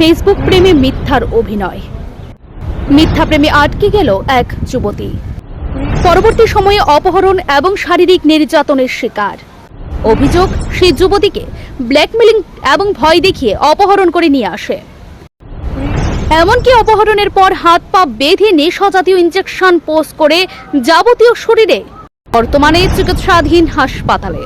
Facebook প্রেমে মিথ্যার অভিনয়। মিথ্যা প্রেমে আটকে গেল এক যুবতী। পরবর্তী সময়ে অপহরণ এবং শারীরিক নির্যাতনের শিকার। অভিযোগ সেই যুবতীকে ব্ল্যাকমেলিং এবং ভয় দেখিয়ে অপহরণ করে নিয়ে আসে। এমনকি অপহরণের পর হাত পা বেঁধে নেশা জাতীয় ইঞ্জেকশন পোস্ট করে যাবতীয় শরীরে বর্তমানে চিকিৎসাধীন হাসপাতালে।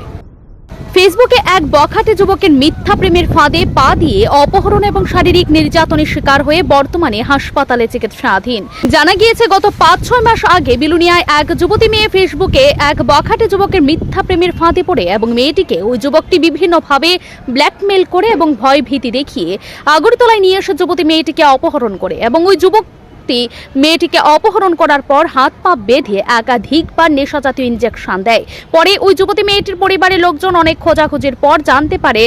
ফেসবুকে এক বখাটে যুবকের মিথ্যা প্রেমের ফাঁদে পা দিয়ে অপহরণ এবং শারীরিক নির্যাতনের শিকার হয়ে বর্তমানে হাসপাতালে চিকিৎসাধীন। জানা গিয়েছে, গত পাঁচ ছয় মাস আগে বিলুনিয়ায় এক যুবতী মেয়ে ফেসবুকে এক বখাটে যুবকের মিথ্যা প্রেমের ফাঁদে পড়ে এবং মেয়েটিকে ওই যুবকটি বিভিন্নভাবে ব্ল্যাকমেল করে এবং ভয় ভীতি দেখিয়ে আগরতলায় নিয়ে এসে যুবতী মেয়েটিকে অপহরণ করে এবং ওই যুবক ব্যক্তি মেয়েটিকে অপহরণ করার পর হাত পা বেঁধে একাধিকবার নেশা জাতীয় ইঞ্জেকশন দেয়। পরে ওই যুবতী মেয়েটির পরিবারের লোকজন অনেক খোঁজাখুঁজির পর জানতে পারে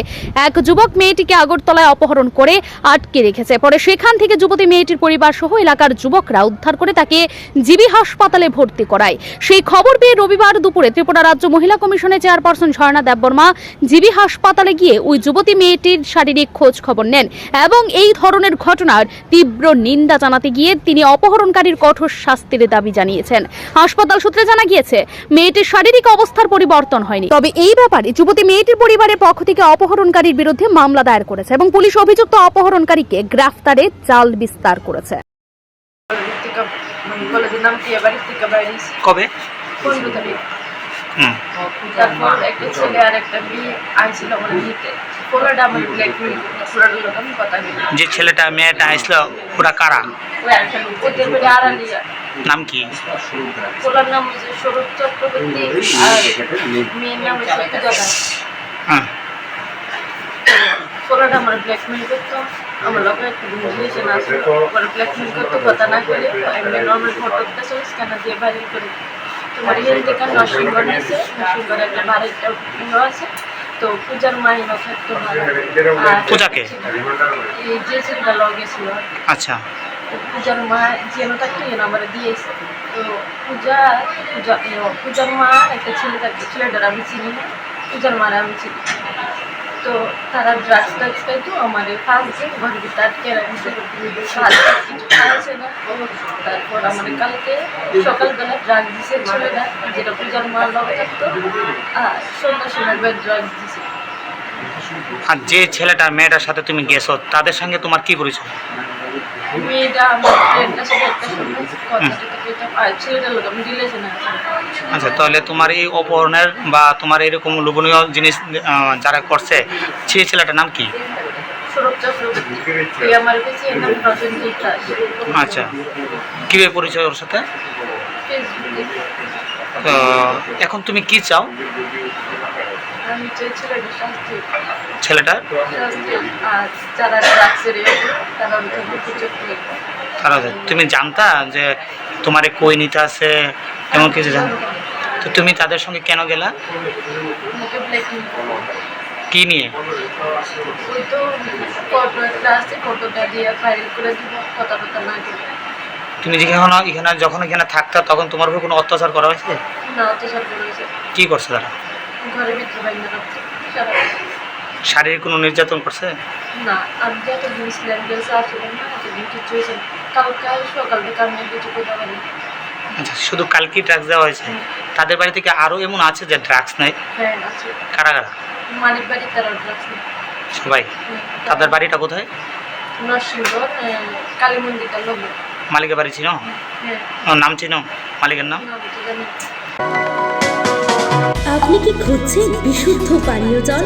এক যুবক মেয়েটিকে আগরতলায় অপহরণ করে আটকে রেখেছে। পরে সেখান থেকে যুবতী মেয়েটির পরিবার সহ এলাকার যুবকরা উদ্ধার করে তাকে জিবি হাসপাতালে ভর্তি করায়। সেই খবর পেয়ে রবিবার দুপুরে ত্রিপুরা রাজ্য মহিলা কমিশনের চেয়ারপারসন ঝর্ণা দেববর্মা জিবি হাসপাতালে গিয়ে ওই যুবতী মেয়েটির শারীরিক খোঁজ খবর নেন এবং এই ধরনের ঘটনার তীব্র নিন্দা জানাতে গিয়ে তিনি অপহরণকারীর কঠোর শাস্তির দাবি জানিয়েছেন। হাসপাতাল সূত্রে জানা গিয়েছে মেয়েটির শারীরিক অবস্থার পরিবর্তন হয়নি। তবে এই ব্যাপারে যুবতী মেয়েটির পরিবারের পক্ষ থেকে অপহরণকারীর বিরুদ্ধে মামলা দায়ের করেছে এবং পুলিশ অভিযুক্ত অপহরণকারীকে গ্রেফতারে জাল বিস্তার করেছে। কবে? তারপর একটা ছেলে আর একটা মেয়ে আইছিল আমার নিতে পুরোটা আমার ব্ল্যাকমেল যে ছেলেটা, মেয়েটা আসলো ওরা কারা? নাম কি? হ্যাঁ। আছে তোমার ইয়ের থেকে নরসিংগড় নিয়েছে নরসিংগড় একটা ইয়ে আছে। তো পূজার মাইনও থাকতো পূজাকে? এই যে ছেলেটা লগে ছিল আচ্ছা। পূজার মা যেন থাকতো যেন আমার দিয়েছে। তো পূজা পূজা পূজার মা একটা ছেলে থাকতো ছেলেটার আমি চিনি না। পূজার মারা আমি চিনি তো তারা ড্রাগস আটকে রাখছে খাইছে না তারপর কালকে সকালবেলা দিছে যেটা পূজার থাকতো, আর সন্ধ্যা সময় দিছে। আর যে ছেলেটা মেয়েটার সাথে তুমি গেছো, তাদের সঙ্গে তোমার কি পরিচয়? মেয়েটা আমার ফ্রেন্ডের সাথে একটা সময় কথা টথা কইতাম আর ছেলেটার লোক আমি রিলেশনে আছি। আচ্ছা তাহলে তোমার এই অপহরণের বা তোমার এরকম লোভনীয় জিনিস যারা করছে সেই ছেলেটার নাম কি? আচ্ছা কীভাবে পরিচয় ওর সাথে? তো এখন তুমি কি চাও? আমি ছেলেটা? তারা তুমি জানতা যে তোমার কই নিতে আছে? এমন কিছু জান তো তুমি তাদের সঙ্গে কেন গেলা? কি নিয়ে? তুমি যেখানে এখানে যখন এখানে থাকতা তখন তোমার উপর কোনো অত্যাচার করা হয়েছে? কি করছে তারা? ঘরের শারীরিক কোনো নির্যাতন করছে? না আমি যত জিনিস ল্যাঙ্গুয়েজ আসলে না এতদিন কিছু হয়েছে না। কালকে সকাল থেকে আমি কিছু করতে পারি আচ্ছা শুধু কালকেই ড্রাগস দেওয়া হয়েছে? তাদের বাড়ি থেকে আরও এমন আছে যে ড্রাগস নেয় হ্যাঁ আছে। কারা কারা? মালিক বাড়ি তারা ড্রাগস সবাই? তাদের বাড়িটা কোথায়? নরসিংহ কালী মন্দিরটা লোক। মালিকের বাড়ি চিনো হ্যাঁ নাম চিনো মালিকের নাম? আপনি কি খুঁজছেন বিশুদ্ধ পানীয় জল?